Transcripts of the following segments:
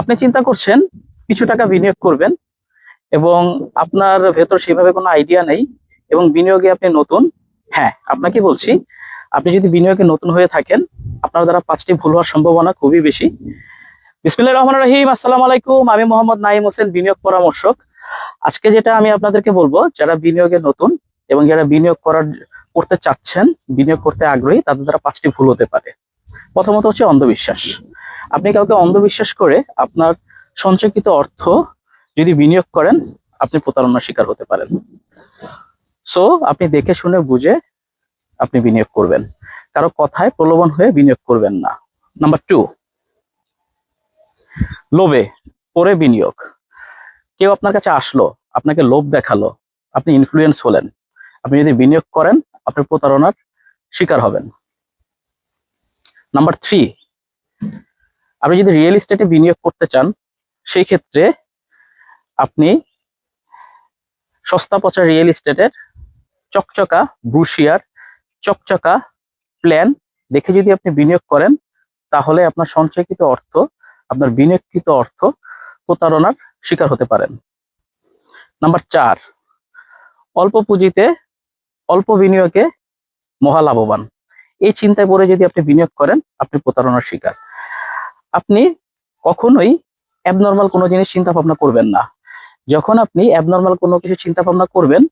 আপনি চিন্তা করছেন, কিছু টাকা বিনিয়োগ করবেন এবং আপনার ভেতর সেভাবে কোনো আইডিয়া নেই এবং বিনিয়োগে আপনি নতুন হ্যাঁ আপনাকে বলছি, আপনি যদি বিনিয়োগে নতুন হয়ে থাকেন, আপনার দ্বারা পাঁচটি ভুল হওয়ার সম্ভাবনা খুবই বেশি। বিসমিল্লাহির রহমানির রহিম, আসসালামু আলাইকুম, আমি মোহাম্মদ নাইম হোসেন, বিনিয়োগ পরামর্শক। আজকে যেটা আমি আপনাদেরকে বলব, যারা বিনিয়োগে নতুন এবং যারা বিনিয়োগ করার, করতে চাচ্ছেন, বিনিয়োগ করতে আগ্রহী, তাদের দ্বারা পাঁচটি ভুল হতে পারে। প্রথমত হচ্ছে অন্ধবিশ্বাস। আপনি কাউকে অন্ধবিশ্বাস করে আপনার সঞ্চয়কৃত অর্থ যদি বিনিয়োগ করেন, আপনি প্রতারণার শিকার হতে পারেন। সো আপনি দেখে শুনে বুঝে আপনি বিনিয়োগ করবেন। কারও কথায় প্রলোভন হয়ে বিনিয়োগ করবেন না। নাম্বার টু লোভে পরে বিনিয়োগ। কেউ আপনার কাছে আসলো, আপনাকে লোভ দেখাল, আপনি ইনফ্লুয়েন্স হলেন। আপনি যদি বিনিয়োগ করেন আপনি প্রতারণার শিকার হবেন। নাম্বার থ্রি আপনি যদি রিয়েল এস্টেটে বিনিয়োগ করতে চান, সেই ক্ষেত্রে আপনি সস্তা পচা রিয়েল এস্টেটের চকচকা ব্রুশিয়ার চকচকা প্ল্যান দেখে যদি আপনি বিনিয়োগ করেন, তাহলে আপনার সঞ্চয়কৃত অর্থ, আপনার বিনিয়োগকৃত অর্থ প্রতারণার শিকার হতে পারেন। নাম্বার চার, অল্প পুঁজিতে অল্প বিনিয়োগে মহা লাভবান। এই চিন্তায় পড়ে যদি আপনি বিনিয়োগ করেন, আপনি প্রতারণার শিকার। আপনি কখনোই অ্যাবনর্মাল কোনো জিনিস চিন্তা ভাবনা করবেন না। যখন আপনি অ্যাবনর্মাল কোনো কিছু চিন্তা ভাবনা করবেন,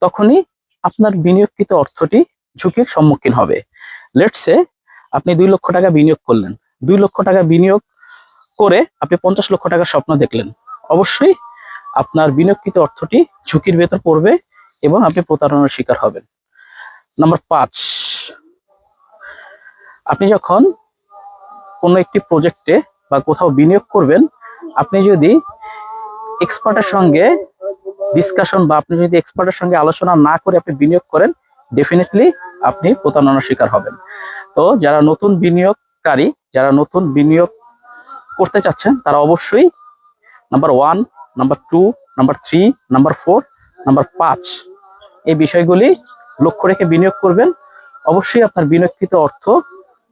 তখনই আপনার বিনিয়োগকৃত অর্থটি ঝুঁকির সম্মুখীন হবে। লেটসে আপনি দুই লক্ষ টাকা বিনিয়োগ করলেন। দুই লক্ষ টাকা বিনিয়োগ করে আপনি পঞ্চাশ লক্ষ টাকার স্বপ্ন দেখলেন। অবশ্যই আপনার বিনিয়োগকৃত অর্থটি ঝুঁকির ভেতর পড়বে এবং আপনি প্রতারণার শিকার হবেন। নাম্বার পাঁচ, আপনি যখন কোনো একটি প্রজেক্টে বা কোথাও বিনিয়োগ করবেন, আপনি যদি এক্সপার্টের সঙ্গে ডিসকাশন বা আপনি যদি এক্সপার্টের সঙ্গে আলোচনা না করে আপনি বিনিয়োগ করেন ডেফিনেটলি আপনি প্রতারণার শিকার হবেন। তো যারা নতুন বিনিয়োগকারী, যারা নতুন বিনিয়োগ করতে চাচ্ছেন, তারা অবশ্যই number one number two number three number four number পাঁচ এই বিষয়গুলি লক্ষ্য রেখে বিনিয়োগ করবেন। অবশ্যই আপনার বিনিয়োগকৃত অর্থ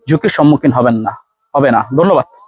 ঝুঁকির সম্মুখীন হবেন না। হবে না। ধন্যবাদ।